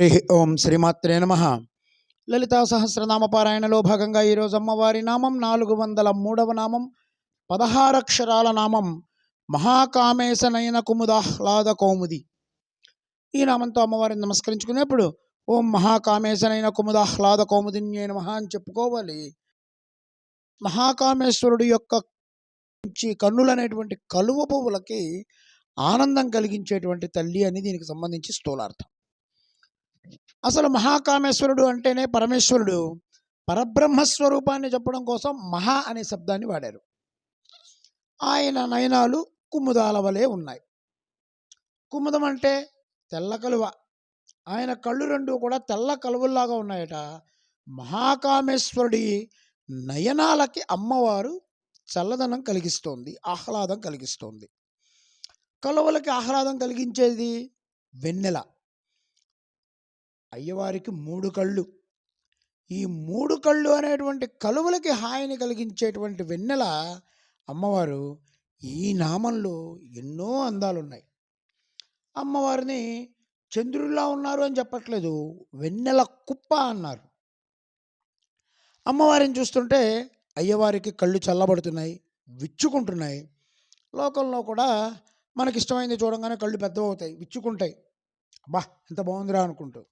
హరి ఓం శ్రీమాత్రే నమ. లలితా సహస్రనామ పారాయణలో భాగంగా ఈరోజు అమ్మవారి నామం నాలుగు వందల మూడవ నామం పదహారక్షరాల నామం మహాకామేశనయన కుముదాహ్లాద కౌముది. ఈ నామంతో అమ్మవారిని నమస్కరించుకునేప్పుడు ఓం మహాకామేశనైన కుముదాహ్లాద కౌముదిన్యే నమ అని చెప్పుకోవాలి. మహాకామేశ్వరుడు యొక్క కన్నులు అనేటువంటి కలువ పువ్వులకి ఆనందం కలిగించేటువంటి తల్లి అని దీనికి సంబంధించి స్థూలార్థం. అసలు మహాకామేశ్వరుడు అంటేనే పరమేశ్వరుడు. పరబ్రహ్మ స్వరూపాన్ని చెప్పడం కోసం మహా అనే శబ్దాన్ని వాడారు. ఆయన నయనాలు కుముదాల వలె ఉన్నాయి. కుముదం అంటే తెల్ల కలువ. ఆయన కళ్ళు రెండు కూడా తెల్ల కలువల్లాగా ఉన్నాయట. మహాకామేశ్వరుడి నయనాలకి అమ్మవారు చల్లదనం కలిగిస్తోంది ఆహ్లాదం కలిగిస్తోంది. కలువలకి ఆహ్లాదం కలిగించేది వెన్నెల. అయ్యవారికి మూడు కళ్ళు. ఈ మూడు కళ్ళు అనేటువంటి కలువలకి హాయిని కలిగించేటువంటి వెన్నెల అమ్మవారు ఈ నామంలో ఎన్నో అందాలు ఉన్నాయి అమ్మవారిని చంద్రుల్లా ఉన్నారు అని చెప్పట్లేదు వెన్నెల కుప్ప అన్నారు. అమ్మవారిని చూస్తుంటే అయ్యవారికి కళ్ళు చల్లబడుతున్నాయి విచ్చుకుంటున్నాయి. లోకంలో కూడా మనకి ఇష్టమైంది చూడంగానే కళ్ళు పెద్దవవుతాయి విచ్చుకుంటాయి. బా ఎంత బాగుందిరా అనుకుంటూ.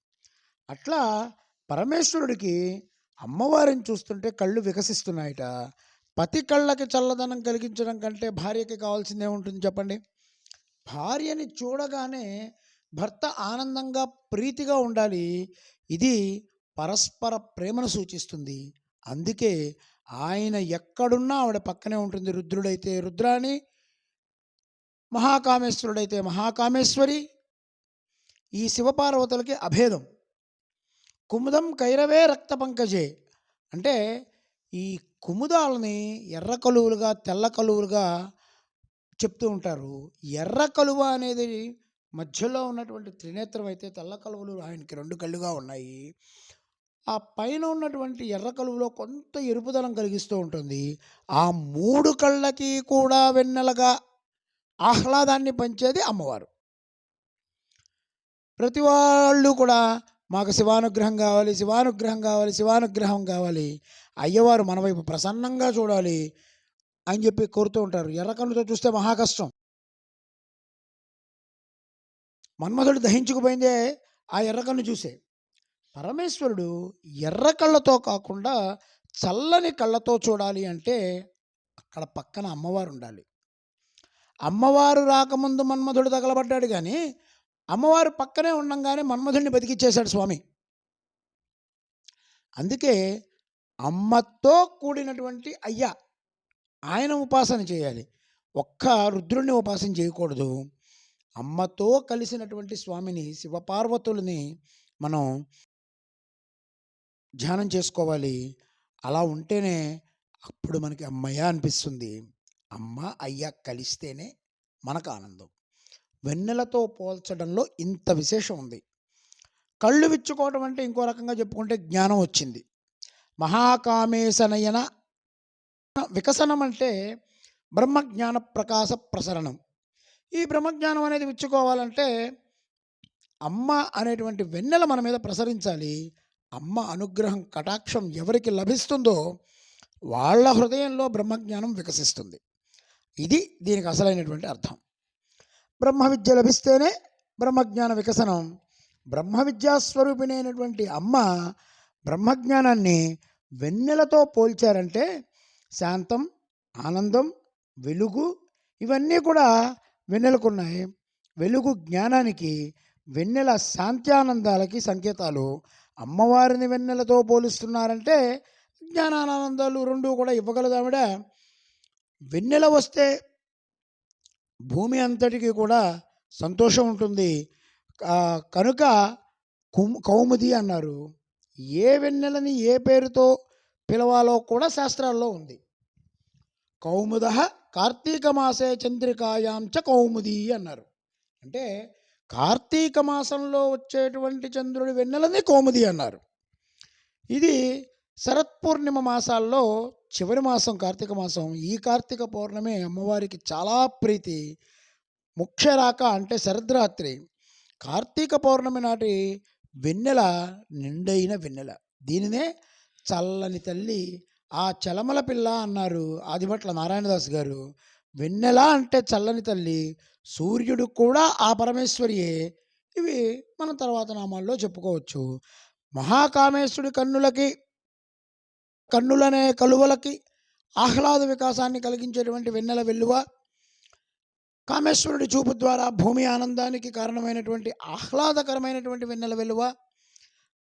అట్లా పరమేశ్వరుడికి అమ్మవారిని చూస్తుంటే కళ్ళు వికసిస్తున్నాయట. పతి కళ్ళకి చల్లదనం కలిగించడం కంటే భార్యకి కావాల్సిందే ఉంటుంది చెప్పండి. భార్యని చూడగానే భర్త ఆనందంగా ప్రీతిగా ఉండాలి. ఇది పరస్పర ప్రేమను సూచిస్తుంది. అందుకే ఆయన ఎక్కడున్నా ఆవిడ పక్కనే ఉంటుంది. రుద్రుడైతే రుద్రాణి మహాకామేశ్వరుడైతే మహాకామేశ్వరి. ఈ శివపార్వతులకి అభేదం. కుముదం కైరవే రక్త పంకజే. అంటే ఈ కుముదాలని ఎర్ర కలువులుగా తెల్ల కలువులుగా చెప్తూ ఉంటారు. ఎర్ర కలువ అనేది మధ్యలో ఉన్నటువంటి త్రినేత్రం అయితే తెల్ల కలువలు ఆయనకి రెండు కళ్ళుగా ఉన్నాయి. ఆ పైన ఉన్నటువంటి ఎర్ర కలువలో కొంత ఎరుపుదనం కలిగిస్తూ ఉంటుంది. ఆ మూడు కళ్ళకి కూడా వెన్నెలగా ఆహ్లాదాన్ని పంచేది అమ్మవారు. ప్రతి వాళ్ళు కూడా మాకు శివానుగ్రహం కావాలి శివానుగ్రహం కావాలి శివానుగ్రహం కావాలి. అయ్యవారు మన వైపు ప్రసన్నంగా చూడాలి అని చెప్పి కోరుతూ ఉంటారు. ఎర్రకన్నుతో చూస్తే మహా కష్టం. మన్మధుడు దహించుకుపోయిందే ఆ ఎర్రకన్ను చూసే. పరమేశ్వరుడు ఎర్ర కళ్ళతో కాకుండా చల్లని కళ్ళతో చూడాలి అంటే అక్కడ పక్కన అమ్మవారు ఉండాలి. అమ్మవారు రాకముందు మన్మధుడు తగలబడ్డాడు కానీ అమ్మవారు పక్కనే ఉండంగానే మన్మధుడిని బతికిచ్చేశాడు స్వామి. అందుకే అమ్మతో కూడినటువంటి అయ్య ఆయన ఉపాసన చేయాలి. ఒక్క రుద్రుడిని ఉపాసన చేయకూడదు. అమ్మతో కలిసినటువంటి స్వామిని శివపార్వతులని మనం ధ్యానం చేసుకోవాలి. అలా ఉంటేనే అప్పుడు మనకి అమ్మయ్య అనిపిస్తుంది. అమ్మ అయ్య కలిస్తేనే మనకు ఆనందం. వెన్నెలతో పోల్చడంలో ఇంత విశేషం ఉంది. కళ్ళు విచ్చుకోవడం అంటే ఇంకో రకంగా చెప్పుకుంటే జ్ఞానం వచ్చింది. మహాకామేశనయన వికసనం అంటే బ్రహ్మజ్ఞాన ప్రకాశ ప్రసరణం. ఈ బ్రహ్మజ్ఞానం అనేది విచ్చుకోవాలంటే అమ్మ అనేటువంటి వెన్నెల మన మీద ప్రసరించాలి. అమ్మ అనుగ్రహం కటాక్షం ఎవరికి లభిస్తుందో వాళ్ళ హృదయంలో బ్రహ్మజ్ఞానం వికసిస్తుంది. ఇది దీనికి అసలైనటువంటి అర్థం. బ్రహ్మ విద్య లభిస్తేనే బ్రహ్మజ్ఞాన వికసనం. బ్రహ్మ విద్యాస్వరూపిణైనటువంటి అమ్మ బ్రహ్మజ్ఞానాన్ని వెన్నెలతో పోల్చారంటే శాంతం ఆనందం వెలుగు ఇవన్నీ కూడా వెన్నెలకున్నాయి. వెలుగు జ్ఞానానికి వెన్నెల శాంత్యానందాలకి సంకేతాలు. అమ్మవారిని వెన్నెలతో పోలుస్తున్నారంటే జ్ఞానానందాలు రెండూ కూడా ఇవ్వగలదావిడ వెన్నెల వస్తే భూమి అంతటికి కూడా సంతోషం ఉంటుంది. కనుక కౌముది అన్నారు ఏ వెన్నెలని ఏ పేరుతో పిలవాలో కూడా శాస్త్రాల్లో ఉంది. కౌముద కార్తీక మాసే చంద్రికాయాం చ కౌముది అన్నారు. అంటే కార్తీక మాసంలో వచ్చేటువంటి చంద్రుడి వెన్నెలని కౌముది అన్నారు. ఇది శరత్పూర్ణిమ మాసాల్లో చివరి మాసం కార్తీక మాసం ఈ కార్తీక పౌర్ణమి అమ్మవారికి చాలా ప్రీతి. ముఖ్యరాక అంటే శరద్రాత్రి. కార్తీక పౌర్ణమి నాటి వెన్నెల నిండైన వెన్నెల. దీనినే చల్లని తల్లి ఆ చలమల పిల్ల అన్నారు ఆదిభట్ల నారాయణదాస్ గారు. వెన్నెల అంటే చల్లని తల్లి సూర్యుడు కూడా ఆ పరమేశ్వరియే. ఇవి మనం తర్వాత నామాల్లో చెప్పుకోవచ్చు. మహాకామేశ్వరుడి కన్నులకి కన్నులనే కలువలకి ఆహ్లాద వికాసాన్ని కలిగించేటువంటి వెన్నెల వెల్లువ కామేశ్వరుడి చూపు ద్వారా భూమి ఆనందానికి కారణమైనటువంటి ఆహ్లాదకరమైనటువంటి వెన్నెల వెలువ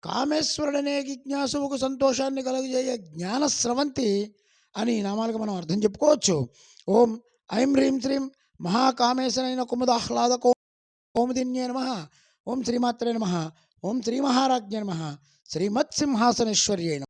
కామేశ్వరుడనే జిజ్ఞాసువుకు సంతోషాన్ని కలుగజేయ జ్ఞాన స్రవంతి అని ఈ నామాలకు మనం అర్థం చెప్పుకోవచ్చు. ఓం ఐం హ్రీం శ్రీం మహాకామేశ్వరైన కుముద ఆహ్లాద కోముదిన్యే నమ. ఓం శ్రీమాత్రే నమ. ఓం శ్రీ మహారాజ్ఞ నమ. శ్రీమత్సింహాసనేశ్వర్యే